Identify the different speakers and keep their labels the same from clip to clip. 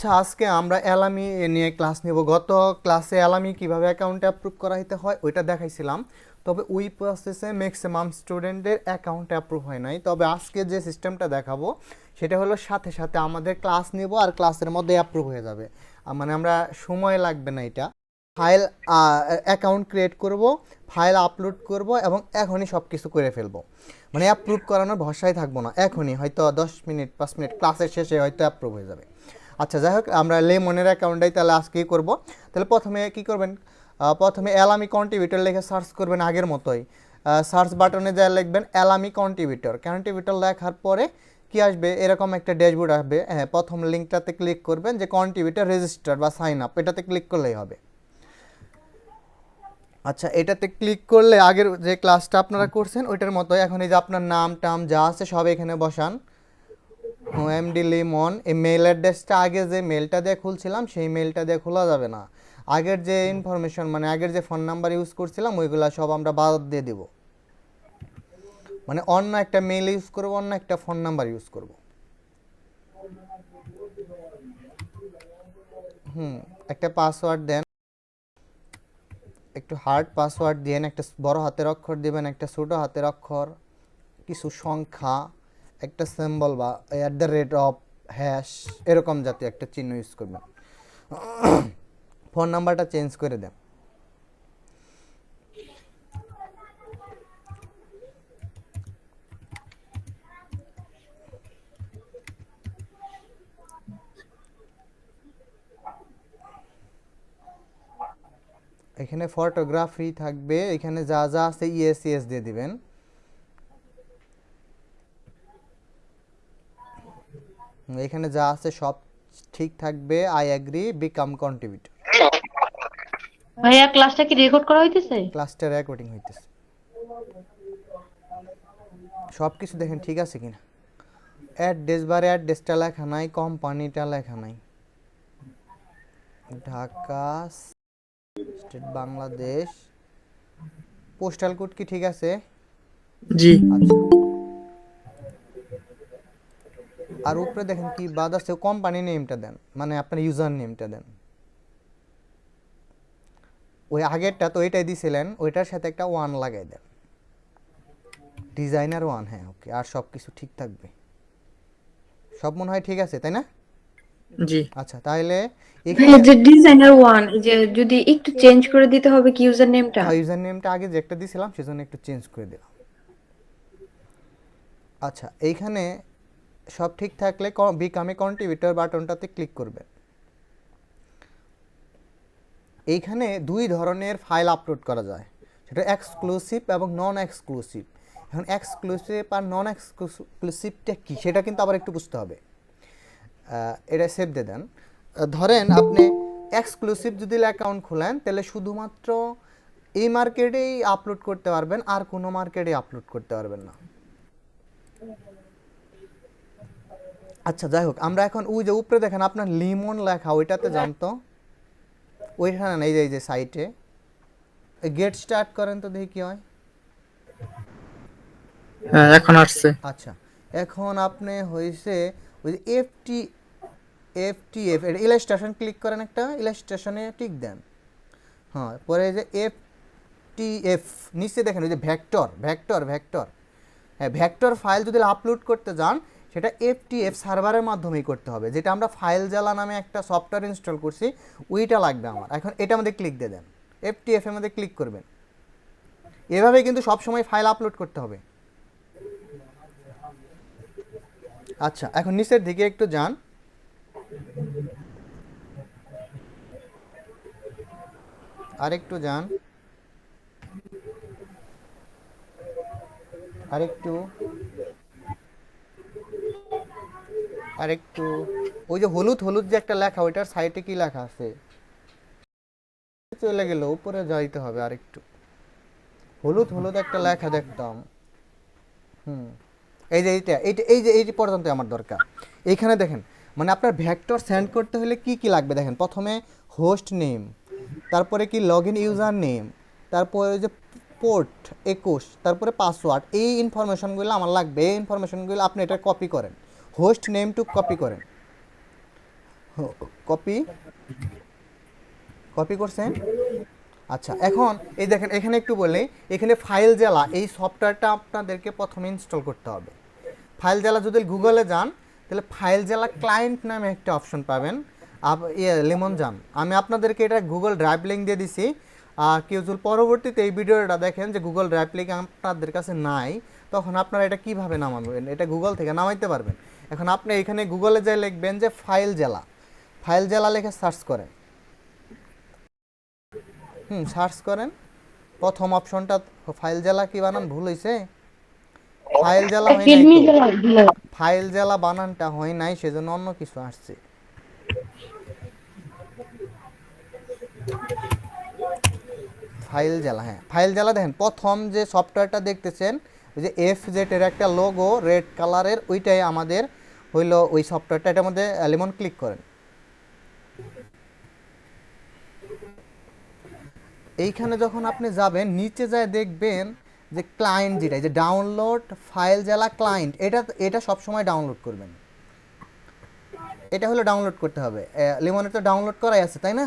Speaker 1: আচ্ছা আজকে আমরা অ্যালামি নিয়ে ক্লাস নেব। গত ক্লাসে অ্যালামি কীভাবে অ্যাকাউন্টে অ্যাপ্রুভ করা হতে হয়, ওইটা দেখাইছিলাম। তবে ওই প্রসেসে ম্যাক্সিমাম স্টুডেন্টদের অ্যাকাউন্টে অ্যাপ্রুভ হয় নাই। তবে আজকে যে সিস্টেমটা দেখাবো, সেটা হলো সাথে সাথে আমাদের ক্লাস নেব আর ক্লাসের মধ্যে অ্যাপ্রুভ হয়ে যাবে। মানে আমরা সময় লাগবে না এটা। ফাইল অ্যাকাউন্ট ক্রিয়েট করব ফাইল আপলোড করব এবং এখনই সব কিছু করে ফেলব। মানে অ্যাপ্রুভ করানোর ভরসায় থাকব না। এখনই, হয়তো দশ মিনিট, পাঁচ মিনিট ক্লাসের শেষে হয়তো অ্যাপ্রুভ হয়ে যাবে। আচ্ছা যাই হোক আমরা লেমনের অ্যাকাউন্টটাই তাহলে আজকেই করব। তাহলে প্রথমে কি করবেন? প্রথমে অ্যালামি কন্ট্রিবিউটর লিখে সার্চ করবেন আগের মতোই। সার্চ বাটনে যা লিখবেন অ্যালামি কন্ট্রিবিউটর কন্ট্রিবিউটর লেখার পরে কি আসবে? এরকম একটা ড্যাশবোর্ড আসবে। হ্যাঁ প্রথম লিঙ্কটাতে ক্লিক করবেন যে কন্ট্রিবিউটর রেজিস্টার বা সাইন আপ এটাতে ক্লিক করলেই হবে। আচ্ছা এটাতে ক্লিক করলে আগের যে ক্লাসটা আপনারা করছেন ওইটার মতো এখন এই যে আপনার নাম টাম যা আছে সব এখানে বসান। এমডি লিমন, এই মেল অ্যাড্রেসটা আগে যে মেলটা দিয়ে খুলছিলাম, সেই মেলটা দিয়ে খোলা যাবে না। আগের যে ইনফরমেশন মানে আগের যে ফোন নাম্বার ইউজ করছিলাম, ওইগুলো সব আমরা বাদ দিয়ে দেব। মানে অন্য একটা মেল ইউজ করব, অন্য একটা ফোন নাম্বার ইউজ করব। হুম, একটা পাসওয়ার্ড দেন। একটু হার্ড পাসওয়ার্ড দিয়েন একটা বড় হাতের অক্ষর দিবেন, একটা ছোটো হাতের অক্ষর, কিছু সংখ্যা। একটা সিম্বল বা at the rate of hash এরকম জাতীয় একটা চিহ্ন ইউজ করবেন। ফোন নাম্বারটা চেঞ্জ করে দেন। এখানে ফটোগ্রাফি থাকবে, এখানে যা যা আছে ইএস ইএস দিয়ে দিবেন। এখানে যা আছে সব ঠিক থাকবে আই অ্যাগ্রি বিকাম কন্ট্রিবিউটর
Speaker 2: ভাইয়া ক্লাসটা কি রেকর্ড করা হইতেছে?
Speaker 1: ক্লাসটা রেকর্ডিং হইতেছে। সব কিছু দেখেন ঠিক আছে কিনা? অ্যাড্রেস বারে অ্যাড্রেসটা লেখা নাই কোম্পানিটা লেখা নাই। Dhaka state Bangladesh postal code কি ঠিক আছে?
Speaker 3: জি।
Speaker 1: আচ্ছা। আর উপরে দেখেন কি বাদ আছে কোম্পানি নেমটা দেন মানে আপনার ইউজার নেমটা দেন। ওই আগেরটা তো ওইটাই দিছিলেন ওইটার সাথে একটা ওয়ান লাগাই দেন। ডিজাইনার ওয়ান হ্যাঁ ওকে আর সব কিছু ঠিক থাকবে। সব মনে হয় ঠিক আছে তাই না?
Speaker 3: জি।
Speaker 1: আচ্ছা তাহলে
Speaker 2: ভাইয়া যে ডিজাইনার ওয়ান যে যদি একটু চেঞ্জ করে দিতে হবে কি ইউজার নেমটা
Speaker 1: ইউজার নেমটা আগে যে একটা দিছিলাম সেজন্য একটু চেঞ্জ করে দিলাম। আচ্ছা এইখানে সব ঠিক থাকলে বিকামে কন্ট্রিবিউটর বাটনটাতে ক্লিক করবেন এইখানে দুই ধরনের ফাইল আপলোড করা যায়। সেটা এক্সক্লুসিভ এবং নন এক্সক্লুসিভ এখন এক্সক্লুসিভ আর নন এক্সক্লুসিভটা কী, সেটা কিন্তু আবার একটু বুঝতে হবে। এটা সেভ দিয়ে দেন। ধরেন আপনি এক্সক্লুসিভ যদি অ্যাকাউন্ট খোলেন, তাহলে শুধুমাত্র এই মার্কেটেই আপলোড করতে পারবেন, আর কোনো মার্কেটে আপলোড করতে পারবেন না। আচ্ছা যাই হোক আমরা এখন ওই যে উপরে দেখেন আপনার লিমন লেখা ওইটাতে জানতো। ওইখানে নেই যে এই যে সাইটে। গেট স্টার্ট করেন তো দেখি কি হয়।
Speaker 3: হ্যাঁ এখন আসছে।
Speaker 1: আচ্ছা এখন আপনি হয়েছে ওই যে এফটি এফটিএফ এটা ইলাস্ট্রেশন ক্লিক করেন একটা ইলাস্ট্রেশনে টিক দেন। হ্যাঁ পরে এই যে এফ টি এফ নিচে দেখেন ওই যে ভেক্টর ভেক্টর ভেক্টর হ্যাঁ ভেক্টর ফাইল যদি আপলোড করতে যান সেটা এফটিএফ সার্ভারের মাধ্যমেই করতে হবে। যেটা আমরা ফাইল জ্বালা নামে একটা সফটওয়্যার ইনস্টল করছি, ওইটা লাগবে আমার। এখন এটা আমাদের ক্লিক দিয়ে দেন। এফটিএফ এর মধ্যে ক্লিক করবেন। এভাবে কিন্তু সব সময় ফাইল আপলোড করতে হবে। আচ্ছা এখন নিচের দিকে একটু যান। আরেকটু যান। আরেকটু। আরেকটু ওই যে হলুদ হলুদ যে একটা লেখা, ওইটার সাইডে কি লেখা আছে? চলে গেল, উপরে যাইতে হবে আরেকটু। হলুদ হলুদ একটা লেখা দেখতাম। হুম, এই যে এইটা এইটা, এই যে, এই পর্যন্ত আমার দরকার। এইখানে দেখেন মানে আপনার ভেক্টর সেন্ড করতে হলে কি কি লাগবে দেখেন? প্রথমে হোস্ট নেম তারপরে কি লগ ইন ইউজার নেম তারপরে যে পোর্ট একুশ, তারপরে পাসওয়ার্ড এই ইনফরমেশনগুলো আমার লাগবে। এই ইনফরমেশনগুলো আপনি এটা কপি করেন। হোস্ট নেম টু কপি করেন। কপি কপি করছেন? আচ্ছা এখন এই দেখেন, এখানে একটু বলি, এখানে ফাইল জেলা, এই সফটওয়্যারটা আপনাদেরকে প্রথমে ইনস্টল করতে হবে। ফাইল জেলা যদি গুগলে যান, তাহলে ফাইল জেলা ক্লায়েন্ট নামে একটা অপশন পাবেন। আপ ইয়ে লেমন যান আমি আপনাদেরকে এটা গুগল ড্রাইভ লিঙ্ক দিয়ে দিছি। কেউ যদি পরবর্তীতে এই ভিডিওটা দেখেন যে গুগল ড্রাইভ লিঙ্ক আপনাদের কাছে নাই তখন আপনারা এটা কীভাবে নামাবেন? এটা গুগল থেকে নামাইতে পারবেন। এখন আপনি এখানে গুগলে যাই লিখবেন যে ফাইল জেলা। ফাইল জেলা লিখে সার্চ করেন। হুম সার্চ করেন। প্রথম অপশনটা ফাইল জেলা কি বানান? ভুল হয়েছে ফাইল জেলা হয় নাই ফাইল জেলা বানানটা হয় নাই সেজন্য অন্য কিছু আসছে। ফাইল জেলা হ্যাঁ। ফাইল জেলা দেখেন, প্রথম যে সফটওয়্যারটা দেখতেছেন, ওই যে এফ জেটের একটা লোগো রেড কালারের ওইটাই আমাদের হইল ওই সফটওয়্যারটা, এটার মধ্যে লেমন ক্লিক করেন। এইখানে যখন আপনি যাবেন, নিচে যায় দেখবেন যে ক্লায়েন্ট যেটা যে ডাউনলোড ফাইল জেলা ক্লায়েন্ট এটা এটা সবসময় ডাউনলোড করবেন। এটা হলো ডাউনলোড করতে হবে। লিমনের তো ডাউনলোড করাই আছে, তাই না?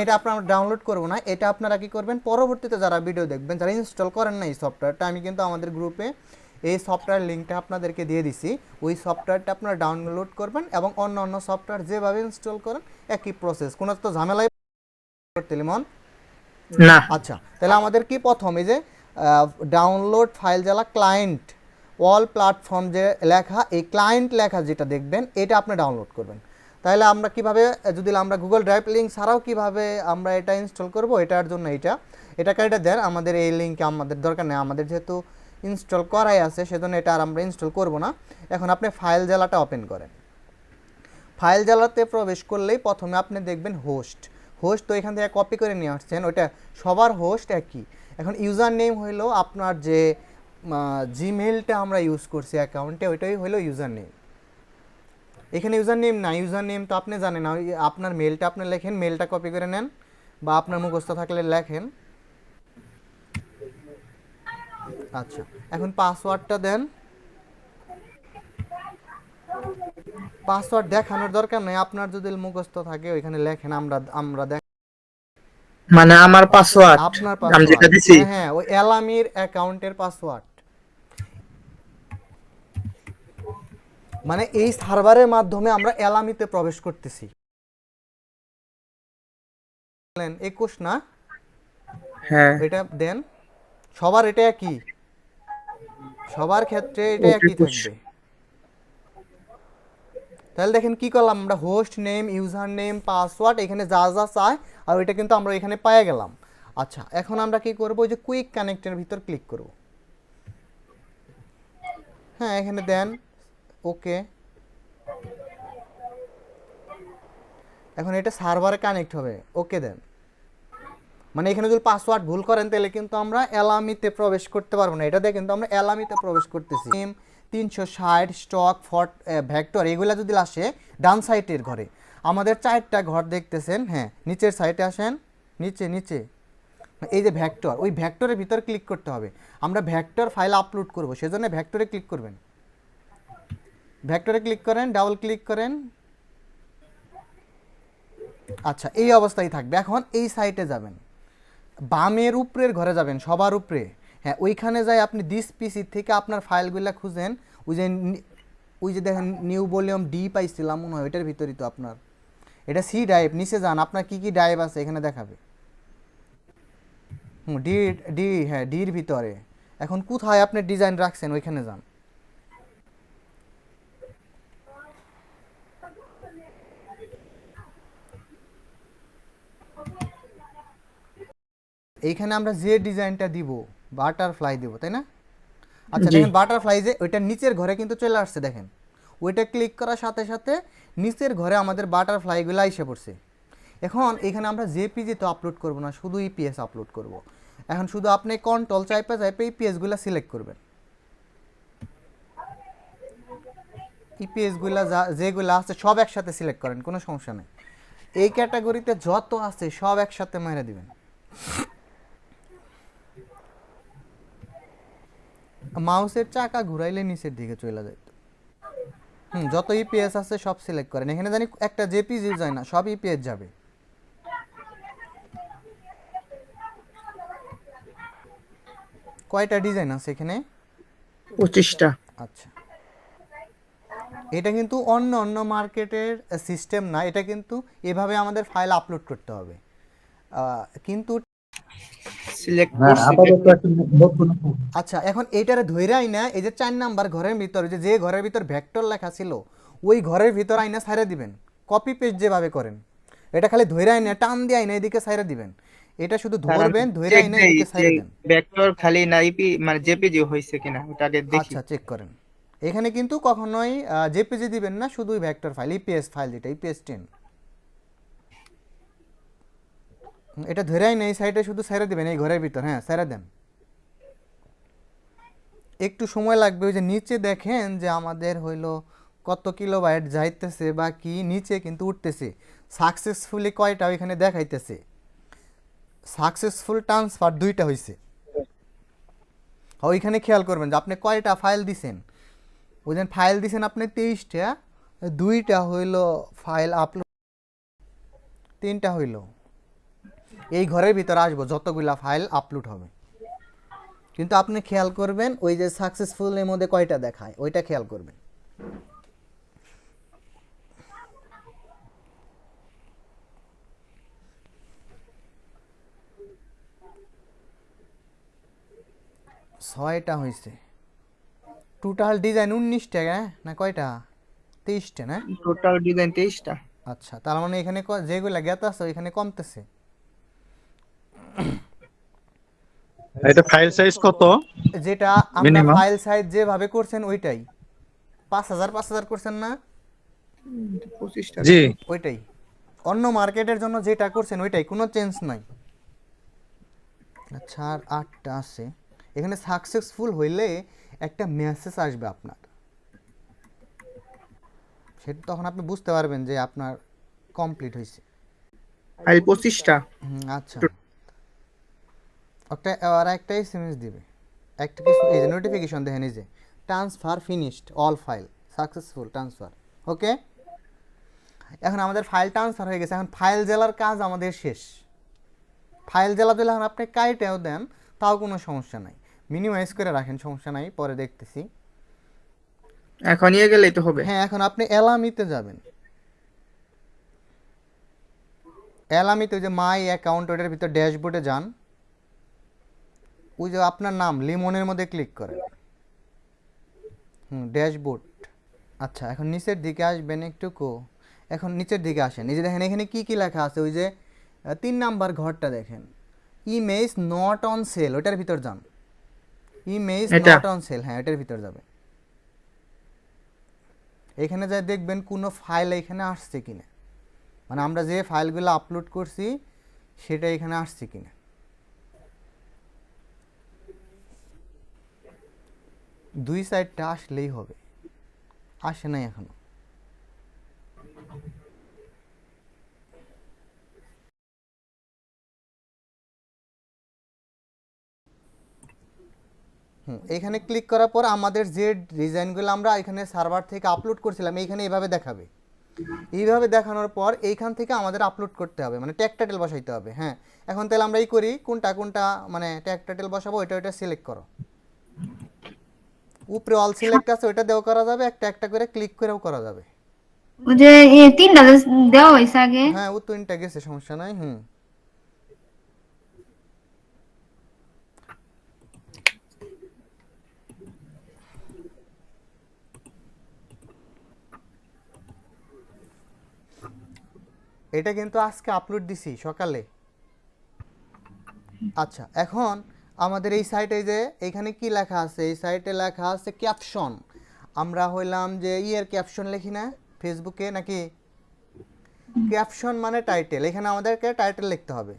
Speaker 1: এটা আপনারা ডাউনলোড করব না এটা আপনারা কি করবেন? পরবর্তীতে যারা ভিডিও দেখবেন যারা ইনস্টল করেন না এই সফটওয়্যারটা আমি কিন্তু আমাদের গ্রুপে এই সফটওয়্যার লিঙ্কটা আপনাদেরকে দিয়ে দিছি। ওই সফটওয়্যারটা আপনারা ডাউনলোড করবেন এবং অন্য অন্য সফটওয়্যার যেভাবে ইনস্টল করেন একই প্রসেস কোনো তো ঝামেলাই করতে লিমন
Speaker 3: না।
Speaker 1: আচ্ছা তাহলে আমাদের কি প্রথম এই যে download FileZilla client all platform যে লেখা এই ক্লায়েন্ট লেখা যেটা দেখবেন এটা আপনি ডাউনলোড করবেন। তাহলে আমরা কীভাবে, যদি আমরা গুগল ড্রাইভ লিঙ্ক ছাড়াও কীভাবে আমরা এটা ইনস্টল করব, এটার জন্য এটা এটাকে এটা দেন, আমাদের এই লিঙ্কে আমাদের দরকার নেই। আমাদের যেহেতু ইনস্টল করাই আছে, সেজন্য এটা আর আমরা ইনস্টল করব না। এখন আপনি ফাইল জ্বালাটা ওপেন করেন। ফাইল জ্বালাতে প্রবেশ করলেই প্রথমে আপনি দেখবেন হোস্ট হোস্ট তো এখান থেকে কপি করে নিয়ে আসছেন, ওইটা সবার হোস্ট একই। এখন ইউজার নেম হইল আপনার যে জিমেলটা আমরা ইউজ করছি অ্যাকাউন্টে ওইটাই হলো ইউজার নেম এখানে ইউজার নেম না ইউজার নেম তো আপনি জানেন না আপনার মেলটা আপনি লেখেন মেলটা কপি করে নেন বা আপনার মুখস্থ থাকলে লেখেন। আচ্ছা এখন পাসওয়ার্ডটা দেন। পাসওয়ার্ড দেখানোর দরকার নেই আপনার যদি মুখস্থ থাকে ওইখানে লেখেন আমরা আমরা দেখ
Speaker 3: মানে আমার পাসওয়ার্ড
Speaker 1: আপনার পাসওয়ার্ড হ্যাঁ, হ্যাঁ ওই এলামির অ্যাকাউন্টের পাসওয়ার্ড মানে এই সার্ভারের মাধ্যমে আমরা এলামিতে প্রবেশ করতেছি। একুশ না?
Speaker 3: হ্যাঁ।
Speaker 1: এটা দেন। সবার এটা একই। সবার ক্ষেত্রে এটা একই থাকবে। তাহলে দেখেন কি করলাম আমরা? Host name user name password এখানে যা যা চাই আর ওইটা কিন্তু আমরা এখানে পেয়ে গেলাম। আচ্ছা এখন আমরা কি করব? ওই যে কুইক কানেক্টের ভিতর ক্লিক করব। হ্যাঁ এখানে দেন। ওকে। এখন এটা সার্ভারে কানেক্ট হবে। ওকে দেন। মানে এখানে যদি পাসওয়ার্ড ভুল করেন, তাহলে কিন্তু আমরা অ্যালামিতে প্রবেশ করতে পারব না। এটা দিয়ে কিন্তু আমরা অ্যালামিতে প্রবেশ করতেছি। তিনশো ষাট স্টক ফট ভ্যাক্টর এগুলা যদি আসে, ডান সাইডের ঘরে। আমাদের চারটা ঘর দেখতেছেন হ্যাঁ নিচের সাইডে আসেন, নিচে নিচে। এই যে ভ্যাক্টর ওই ভ্যাক্টরের ভিতর ক্লিক করতে হবে। আমরা ভ্যাক্টর ফাইল আপলোড করব, সেজন্য ভ্যাক্টরে ক্লিক করবেন। ভ্যাক্টরে ক্লিক করেন, ডাবল ক্লিক করেন। আচ্ছা এই অবস্থায় থাকবে। এখন এই সাইটে যাবেন। বামের উপরের ঘরে যাবেন, সবার উপরে। হ্যাঁ ওইখানে যাই আপনি দিস পিসি থেকে আপনার ফাইলগুলো খুঁজেন। ওই যে ওই যে দেখেন নিউ ভলিউম ডি পাইছিলাম মনে হয়, ওইটার ভিতরই তো আপনার। এটা সি ড্রাইভ নিচে যান, আপনার কি কি ড্রাইভ আছে এখানে দেখাবে। হুম ডি ডি হ্যাঁ ডির ভিতরে। এখন কোথায় আপনি ডিজাইন রাখছেন, ওইখানে যান। এইখানে আমরা যে ডিজাইনটা দিব বাটারফ্লাই দিব তাই না? আচ্ছা। দেখেন বাটারফ্লাই যে ওইটা নিচের ঘরে কিন্তু চলে আসছে দেখেন। ওইটা ক্লিক করার সাথে সাথে নিচের ঘরে আমাদের বাটারফ্লাইগুলো এসে পড়ছে। এখন এখানে আমরা জেপিজি তো আপলোড করব না শুধু ইপিএস আপলোড করব। এখন শুধু আপনি কন্ট্রোল চাইপে চাইপে ইপিএসগুলো সিলেক্ট করবেন। ইপিএসগুলো যা যেগুলো আছে সব একসাথে সিলেক্ট করেন কোনো সমস্যা নেই। এই ক্যাটাগরিতে যত আছে সব একসাথে মেরে দিবেন। মাউসের চাকা ঘুরাইলে নিচের দিকে চলে যায় হুম যত ইপিএস আছে সব সিলেক্ট করেন। এখানে জানি একটা জেপিজি যায় না সব ইপিএস যাবে। কয়টা ডিজাইন আছে এখানে?
Speaker 3: পঁচিশটা।
Speaker 1: আচ্ছা। এটা কিন্তু অন্য অন্য মার্কেটের সিস্টেম না এটা কিন্তু এভাবে আমাদের ফাইল আপলোড করতে হবে। কিন্তু
Speaker 3: সিলেক্ট
Speaker 4: হ্যাঁ
Speaker 1: আচ্ছা এখন এইটারে ধইরা আইনা এই যে চার নাম্বার ঘরের ভিতর যে যে ঘরের ভিতর ভেক্টর লেখা ছিল ওই ঘরের ভিতর আইনা সাইরা দিবেন। কপি পেস্ট যেভাবে করেন। এটা খালি ধইরা আইনা টান দিয়ে আইনা এদিকে সাইরা দিবেন। এটা শুধু ধরবেন ধইরা আইনা এদিকে সাইরা দেন।
Speaker 3: ভেক্টর খালি না ইপি মানে জেপিজি হয়েছে কিনা ওটা আগে দেখি।
Speaker 1: আচ্ছা চেক করেন। এখানে কিন্তু কখনোই জেপিজি দিবেন না শুধুই ভেক্টর ফাইল ইপিএস ফাইল যেটা ইপিএস টেন এটা ধরেই নেই সাইডে শুধু সাইরা দিবেন, এই ঘরের ভিতর হ্যাঁ সাইরা দেন। একটু সময় লাগবে, ওই যে নিচে দেখেন যে আমাদের হইল কত কিলোবাইট যাইতেছে বা কি নিচে কিন্তু উঠতেছে। সাকসেসফুলি কয়টা ওইখানে দেখাইতেছে। সাকসেসফুল ট্রান্সফার দুইটা হইছে। ওইখানে খেয়াল করবেন যে আপনি কয়টা ফাইল দিছেন। ওই ফাইল দিছেন আপনি তেইশটা, দুইটা হইল ফাইল আপলোড তিনটা হইল। এই ঘরের ভিতরে আসব যতগুলা ফাইল আপলোড হবে। কিন্তু আপনি খেয়াল করবেন ওই যে সাকসেসফুল এর মধ্যে কয়টা দেখায় ওইটা খেয়াল করবেন। ছয়টা হয়েছে টোটাল ডিজাইন উনিশটা হ্যাঁ? না কয়টা? তেইশটা না?
Speaker 3: টোটাল ডিজাইন তেইশটা।
Speaker 1: আচ্ছা তার মানে এখানে যেগুলা জ্ঞাত আছে ওইখানে কমতেছে।
Speaker 4: এটা ফাইল সাইজ কত?
Speaker 1: যেটা আমরা ফাইল সাইজ যেভাবে করছেন ওইটাই। পাঁচ হাজার পাঁচ হাজার করছেন না?
Speaker 3: পঁচিশটা।
Speaker 4: জি।
Speaker 1: ওইটাই। অন্য মার্কেটের জন্য যেটা করছেন ওইটাই কোনো চেঞ্জ নাই। আচ্ছা আর আটটা আছে। এখানে সাকসেসফুল হইলে একটা মেসেজ আসবে আপনার। সেটা তখন আপনি বুঝতে পারবেন যে আপনার কমপ্লিট হয়েছে
Speaker 3: ফাইল পঁচিশটা।
Speaker 1: হুম, আচ্ছা। একটা আর একটা দিবে। একটা কিছু এই যে নোটিফিকেশন দেখেন এই যে transfer finished all file successful transfer okay এখন আমাদের ফাইল ট্রান্সফার হয়ে গেছে। এখন ফাইল জেলার কাজ আমাদের শেষ। ফাইল জেলা দিলে এখন আপনি কাইটেও দেন তাও কোনো সমস্যা নাই। মিনিমাইজ করে রাখেন সমস্যা নাই পরে দেখতেছি।
Speaker 3: এখন গেলেই তো হবে।
Speaker 1: হ্যাঁ এখন আপনি এলামিতে যাবেন। এলামিতে যে মাই অ্যাকাউন্ট ওটার ভিতর ড্যাশবোর্ডে যান। ওই যে আপনার নাম লিমনের মধ্যে ক্লিক করেন। হুম ড্যাশবোর্ড আচ্ছা এখন নিচের দিকে আসবেন একটু কো এখন নিচের দিকে আসেন। এই যে দেখেন এখানে কি কি লেখা আছে? ওই যে তিন নাম্বার ঘরটা দেখেন। ইমেজ নট অন সেল ওটার ভিতর যান। ইমেজ? নট অন সেল হ্যাঁ এটার ভিতর যাবে। এখানে যাই দেখবেন কোনো ফাইল এখানে আসছে কিনা। মানে আমরা যে ফাইলগুলো আপলোড করছি সেটা এখানে আসছে কিনা। দুই সাইডটা আসলেই হবে। আসে নাই এখনও। হুম, এখানে ক্লিক করার পর আমাদের যে ডিজাইনগুলো আমরা এখানে সার্ভার থেকে আপলোড করছিলাম, এইখানে এইভাবে দেখাবে। এইভাবে দেখানোর পর এইখান থেকে আমাদের আপলোড করতে হবে মানে ট্যাগ টাইটেল বসাইতে হবে হ্যাঁ। এখন তাহলে আমরা এই করি, কোনটা কোনটা মানে ট্যাগ টাইটেল বসাবো, ওইটা ওইটা সিলেক্ট করো। উপরে অল সিলেক্ট আছে ওইটা দেওয়া করা যাবে একটা একটা করে ক্লিক করেও করা যাবে।
Speaker 2: ওই যে তিনটা দেওয়া হয়েছে আগে?
Speaker 1: হ্যাঁ ও তিনটা গেছে সমস্যা নাই হুম। এটা কিন্তু আজকে আপলোড দিছি সকালে। আচ্ছা এখন আমাদের এই সাইটে যে এখানে কি লেখা আছে? এই সাইটে লেখা আছে ক্যাপশন আমরা হইলাম যে ইয়ের ক্যাপশন লিখি না ফেসবুকে নাকি? ক্যাপশন মানে টাইটেল এখানে আমাদেরকে টাইটেল লিখতে হবে।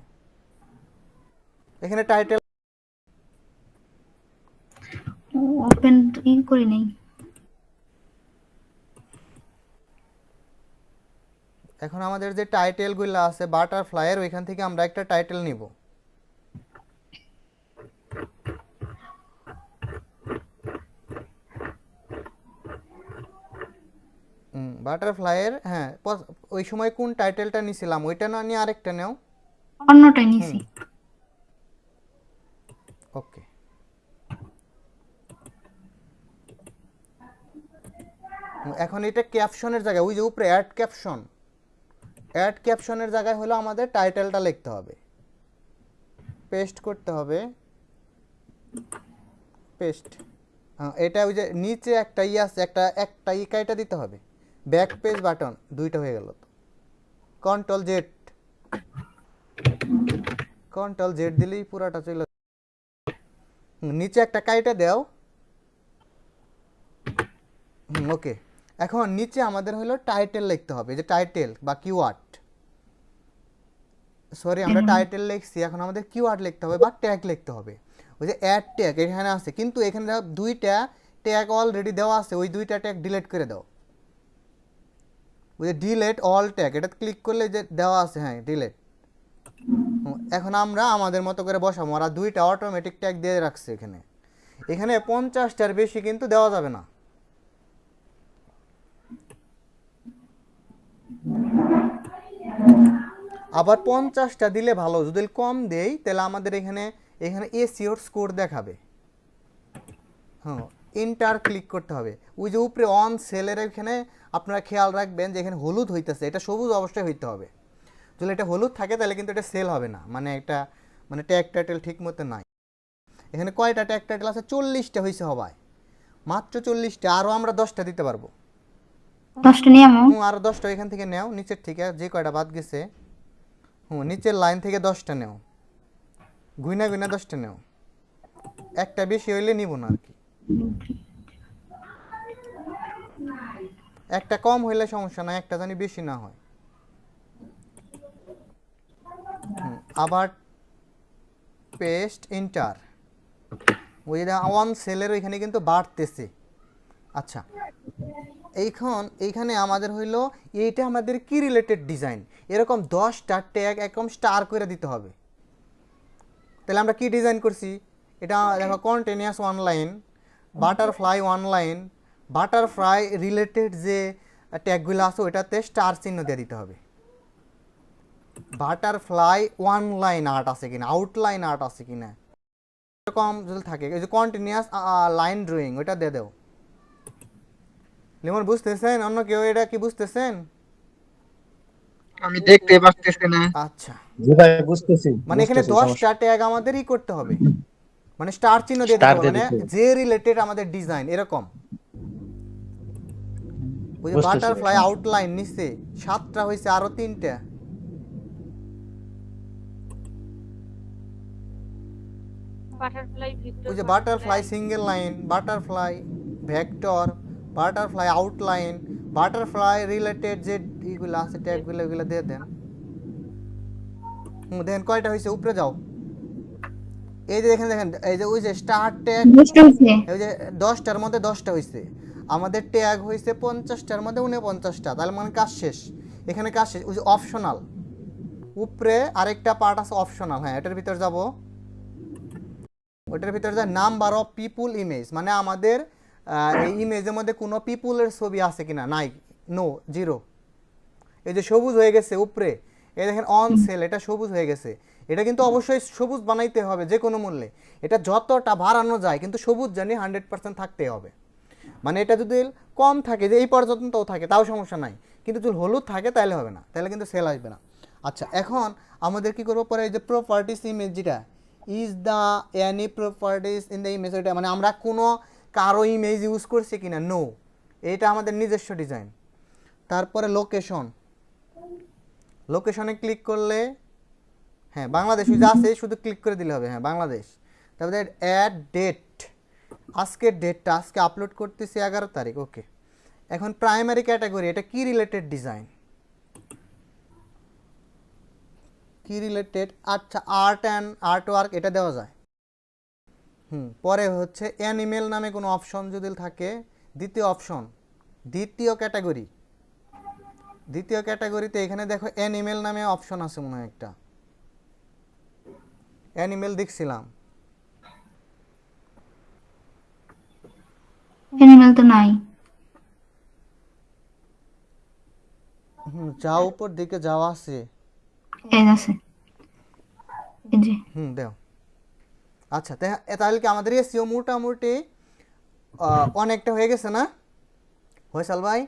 Speaker 1: এখানে টাইটেল
Speaker 2: ওপেন ইন করি নাই।
Speaker 1: এখন আমাদের যে টাইটেলগুলো আছে বাটারফ্লাইয়ের ওইখান থেকে আমরা একটা টাইটেল নিব। বাটারফ্লাইয়ের হ্যাঁ ওই সময় কোন টাইটেলটা নিছিলাম? ওইটা না নিয়ে আরেকটা নেও।
Speaker 2: অন্যটাই নিছি।
Speaker 1: ওকে এখন এটা ক্যাপশনের জায়গায় ওই যে উপরে অ্যাড ক্যাপশন অ্যাড ক্যাপশনের জায়গায় হলো আমাদের টাইটেলটা লিখতে হবে। পেস্ট করতে হবে। পেস্ট এটা ওই যে নিচে একটা ই আছে একটা একটা ইকাইটা দিতে হবে। ব্যাক পেজ বাটন দুইটা হয়ে গেল কন্ট্রোল জেড কন্ট্রোল জেড দিলেই পুরাটা চলে নিচে একটা কাইটা দাও। ওকে। এখন নিচে আমাদের হলো টাইটেল লিখতে হবে যে টাইটেল বা কিওয়ার্ড সরি আমরা টাইটেল লিখছি এখন আমাদের কিওয়ার্ড লিখতে হবে বা ট্যাগ লিখতে হবে। ওই যে অ্যাড ট্যাগ এখানে আছে। কিন্তু এখানে দুইটা ট্যাগ অলরেডি দেওয়া আছে ওই দুইটা ট্যাগ ডিলিট করে দাও। ওই যে ডিলেট অল ট্যাগ এটা ক্লিক করলে যে দেওয়া আছে হ্যাঁ ডিলেট এখন আমরা আমাদের মতো করে বসাবো, ওরা দুইটা অটোমেটিক ট্যাগ দিয়ে রাখছে এখানে। এখানে পঞ্চাশটার বেশি কিন্তু দেওয়া যাবে না। আবার পঞ্চাশটা দিলে ভালো, যদি কম দেই, তাহলে আমাদের এখানে এখানে এসিওর স্কোর দেখাবে। হ্যাঁ ইন্টার ক্লিক করতে হবে। ওই যে উপরে অন সেলের এখানে আপনারা খেয়াল রাখবেন যে এখানে হলুদ হইতেছে এটা সবুজ অবশ্যই হইতে হবে। যদি এটা হলুদ থাকে তাহলে কিন্তু এটা সেল হবে না মানে একটা মানে ট্যাগ টাইটেল ঠিক মতো নাই। এখানে কয়টা ট্যাগ টাইটেল আছে? চল্লিশটা হয়েছে হবায় মাত্র চল্লিশটা আরও আমরা দশটা দিতে পারব। হুম আরও দশটা এখান থেকে নেও নিচের থেকে যে কয়টা বাদ গেছে। হুম নিচের লাইন থেকে দশটা নেও। গুইনা গুইনা দশটা নেও। একটা বেশি হইলে নিব না আর কি। একটা কম হইলে সমস্যা নাই, একটা জানি বেশি না হয়। আবার পেস্ট ইন্টার ওই ওয়ান সেলের ওইখানে কিন্তু বাড়তেছে। আচ্ছা এইখন, এইখানে আমাদের হইল, এইটা আমাদের কি রিলেটেড ডিজাইন এরকম দশটা ট্যাগ একদম স্টার করে দিতে হবে। তাহলে আমরা কি ডিজাইন করছি? এটা দেখো continuous online butterfly online butterfly related যে ট্যাগগুলো আছে ওইটাতে স্টার চিহ্ন দিয়ে দিতে হবে। বাটারফ্লাই ওয়ান লাইন আর্ট আছে কিনা আউটলাইন আর্ট আছে কিনা। এরকম যদি থাকে এই যে কন্টিনিউয়াস লাইন ড্রয়িং ওইটা দিয়ে দেও। লিমন বুঝতেছেন? অন্য কেউ এটা কি বুঝতেছেন?
Speaker 3: আমি দেখতে পারতেছি না।
Speaker 1: আচ্ছা।
Speaker 4: জি ভাই বুঝতেছি
Speaker 1: মানে এখানে
Speaker 4: বুঝতেছি, সমস্যা।
Speaker 1: দশটা ট্যাগ আমাদেরই করতে হবে। মানে স্টার চিহ্ন দিয়ে
Speaker 4: দিয়ে
Speaker 1: মানে যে রিলেটেড আমাদের ডিজাইন এরকম। ওই যে বাটারফ্লাই আউটলাইন নিচে সাতটা হয়েছে আরও তিনটা।
Speaker 5: বাটারফ্লাই ভিক্টর
Speaker 1: ওই যে butterfly single line butterfly vector butterfly outline butterfly related যে ইগুলো আছে ট্যাগগুলো এগুলো দিয়ে দেন। দেখেন কয়টা হয়েছে? উপরে যাও। এই যে দেখেন দেখেন এই যে ওই যে স্টার ট্যাগ এই যে দশটার মধ্যে দশটা হয়েছে। আমাদের ট্যাগ হয়েছে পঞ্চাশটার মধ্যে উনপঞ্চাশটা। তাহলে মানে কাজ শেষ। এখানে কাজ শেষ। ওই যে অপশনাল উপরে আরেকটা পার্ট আছে অপশনাল হ্যাঁ এটার ভিতর যাব। ওটার ভিতরে যায় নাম্বার অফ পিপুল ইমেজ মানে আমাদের এই ইমেজের মধ্যে কোনো পিপুলের ছবি আছে কিনা? নাই। নো জিরো এই যে সবুজ হয়ে গেছে উপরে। এই দেখেন অন সেল এটা সবুজ হয়ে গেছে। এটা কিন্তু অবশ্যই সবুজ বানাইতে হবে যে কোনো মূল্যে। এটা যতটা বাড়ানো যায় কিন্তু সবুজ জানি হান্ড্রেড পার্সেন্ট থাকতে হবে। মানে এটা যদি কম থাকে, যে এই পর্যন্তও থাকে, তাও সমস্যা নাই। কিন্তু যদি হলুদ থাকে তাহলে হবে না, তাহলে কিন্তু সেল আসবে না। আচ্ছা এখন আমাদের কি করব পরে এই যে প্রপার্টিস ইমেজ যেটা is the any properties in the image ওইটা মানে আমরা কোনো কারও ইমেজ ইউজ করছি কিনা? নো এটা আমাদের নিজস্ব ডিজাইন তারপরে লোকেশন লোকেশনে ক্লিক করলে হ্যাঁ বাংলাদেশ, ওই যে আছে, শুধু ক্লিক করে দিলে হবে হ্যাঁ বাংলাদেশ। তারপরে অ্যাড ডেট আজকের ডেটটা আজকে আপলোড করতেছি এগারো তারিখ ওকে এখন প্রাইমারি ক্যাটাগরি এটা কি রিলেটেড ডিজাইন কি রিলেটেড আচ্ছা আর্ট অ্যান্ড আর্ট ওয়ার্ক এটা দেওয়া যায়। হুম, পরে হচ্ছে অ্যানিমেল নামে কোনো অপশন যদি থাকে, দ্বিতীয় অপশন দ্বিতীয় ক্যাটাগরি দ্বিতীয় ক্যাটাগরিতে এখানে দেখো অ্যানিমেল নামে অপশন আছে মনে হয় একটা। অ্যানিমেল দেখছিলাম।
Speaker 2: অ্যানিমেল তো নাই।
Speaker 1: হুম যাও উপর দিকে যাওয়া আছে।
Speaker 6: এই আছে। এই
Speaker 1: হুম দেও। আচ্ছা তাহলে কি আমাদের এসিও মোটামুটি আহ, অনেকটা হয়ে গেছে না? হয়েসাল ভাই?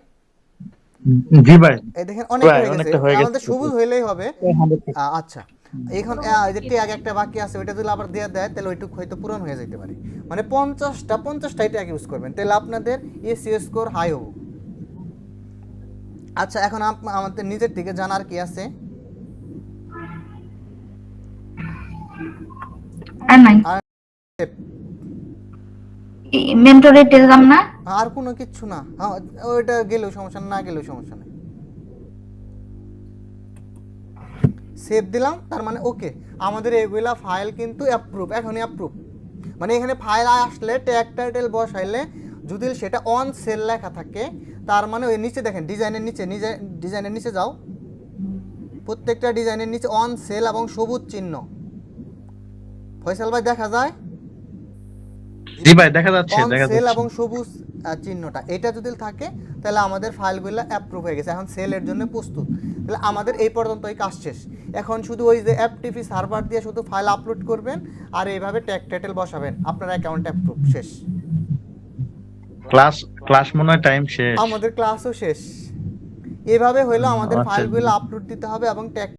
Speaker 4: জি ভাই।
Speaker 1: এই দেখেন হয়ে
Speaker 4: অনেকটা হয়ে গেছে।
Speaker 1: আমাদের সবুজ হইলেই হবে। আচ্ছা। এখন যে ট্যাগ একটা বাকি আছে ওইটা যদি আবার দিয়ে দেয় তাহলে ওইটুকু হয়তো পূরণ হয়ে যেতে পারে। মানে পঞ্চাশটা পঞ্চাশটাই ট্যাগ ইউজ করবেন তাহলে আপনাদের এসিও স্কোর হাই হব। আচ্ছা এখন আমাদের নিজের থেকে জানার কি আছে?
Speaker 6: আর নাই। মেন্টরে টেললাম না?
Speaker 1: আর কোনো কিচ্ছু না। হ্যাঁ, ওইটা গেলেও সমস্যা না, না গেলেও সমস্যা নেই। সেভ দিলাম তার মানে ওকে আমাদের এগুলা ফাইল কিন্তু অ্যাপ্রুভ এখনই অ্যাপ্রুভ মানে এখানে ফাইল আসলে ট্যাগ টাইটেল বসাইলে যদি সেটা অন সেল লেখা থাকে তার মানে ওই নিচে দেখেন ডিজাইনের নিচে নিজে ডিজাইনের নিচে যাও। প্রত্যেকটা ডিজাইনের নিচে অন সেল এবং সবুজ চিহ্ন। ফয়সাল ভাই দেখা যায়?
Speaker 4: জি ভাই দেখা যাচ্ছে
Speaker 1: অন
Speaker 4: দেখা
Speaker 1: সেল এবং সবুজ চিহ্নটা। এটা যদি থাকে তাহলে আমাদের ফাইলগুলো অ্যাপ্রুভ হয়ে গেছে। এখন সেলের জন্য প্রস্তুত। তাহলে আমাদের এই পর্যন্তই কাজ শেষ। এখন শুধু ওই যে এফটিপি সার্ভার দিয়ে শুধু ফাইল আপলোড করবেন আর এইভাবে ট্যাগ টাইটেল বসাবেন। আপনার অ্যাকাউন্ট অ্যাপ্রুভ শেষ।
Speaker 4: ক্লাস ক্লাস মনে হয় টাইম শেষ।
Speaker 1: আমাদের ক্লাসও শেষ। এভাবে হইল আমাদের
Speaker 4: আচ্ছা।
Speaker 1: ফাইলগুলো আপলোড দিতে হবে এবং ট্যাগ